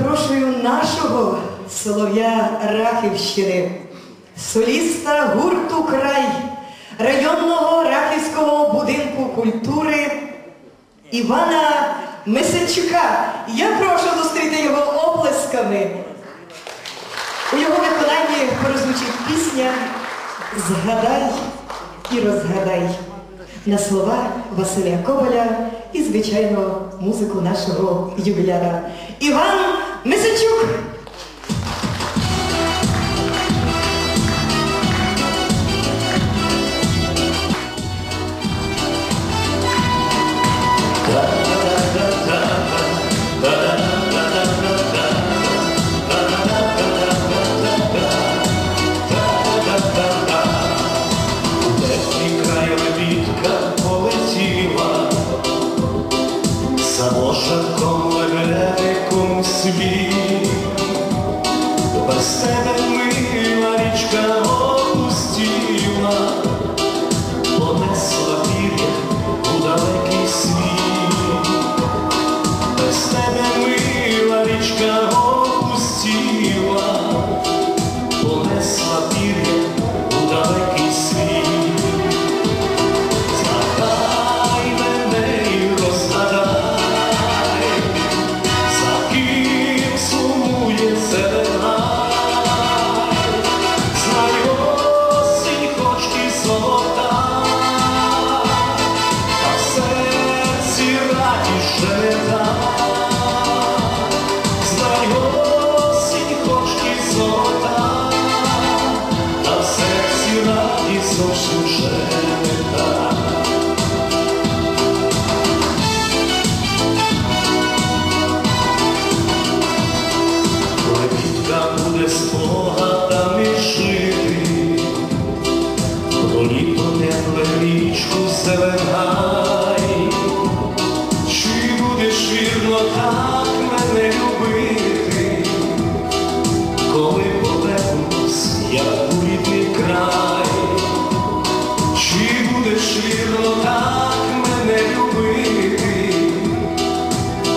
запрошую нашого солов'я Рахівщини, соліста гурту край районного Рахівського будинку культури Івана Месенчука. Я прошу зустріти його оплесками. У його виконанні прозвучить пісня Згадай і розгадай на слова Василя Коваля і, звичайно, музику нашого юбіляра. Іван Mrs. Duke, go. Серці радість зовсім вже не так.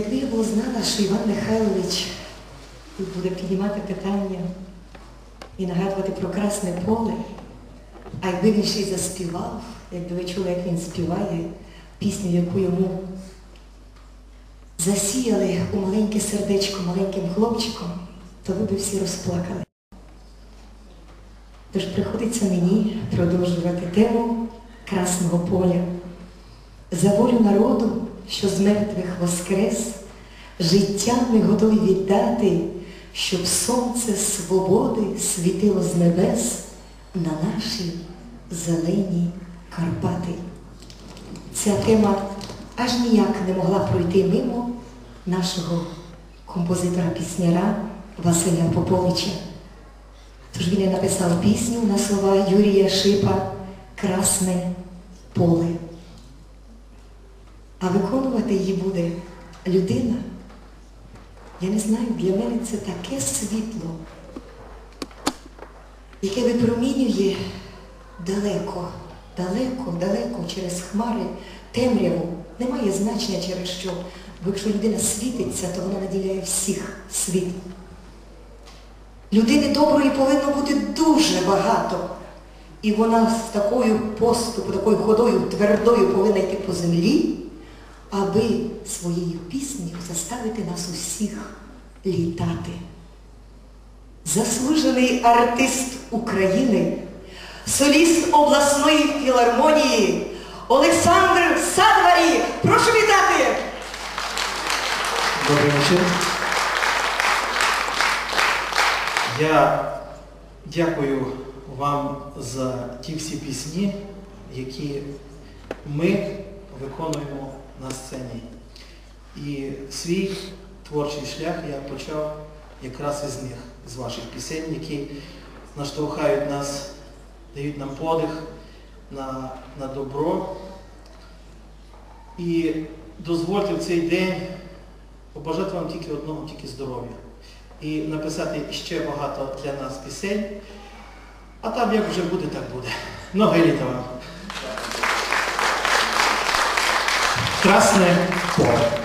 Якби я була знала, що Іван Михайлович буде піднімати питання і нагадувати про красне поле, а якби він ще й заспівав, якби ви чули, як він співає пісню, яку йому засіяли у маленьке сердечко маленьким хлопчиком, то ви б всі розплакали. Тож приходиться мені продовжувати тему Красного поля. За волю народу, що з мертвих воскрес, життя ми готові віддати, щоб сонце свободи світило з небес на наші зелені Карпати. Ця тема аж ніяк не могла пройти мимо нашого композитора-пісняра Василя Поповича. Тож він і написав пісню на слова Юрія Шипа Красне поле. А виконувати її буде людина. Я не знаю, для мене це таке світло, яке випромінює далеко, далеко, далеко через хмари, темряву. Немає значення через що. Бо якщо людина світиться, то вона наділяє всіх світлом. Людини доброї повинно бути дуже багато. І вона з такою поступу, такою ходою твердою повинна йти по землі, аби своєю піснею заставити нас усіх літати. Заслужений артист України, соліст обласної філармонії Олександр Садварі. Прошу вітати! Добрий вечір. Я дякую вам за ті всі пісні, які ми виконуємо на сцені. І свій творчий шлях я почав якраз із них, з ваших пісень, які наштовхають нас, дають нам подих на, на добро. І дозвольте в цей день побажати вам тільки одного, тільки здоров'я. І написати ще багато для нас пісень. А там як вже буде, так буде. Много літа вам. krásne pole.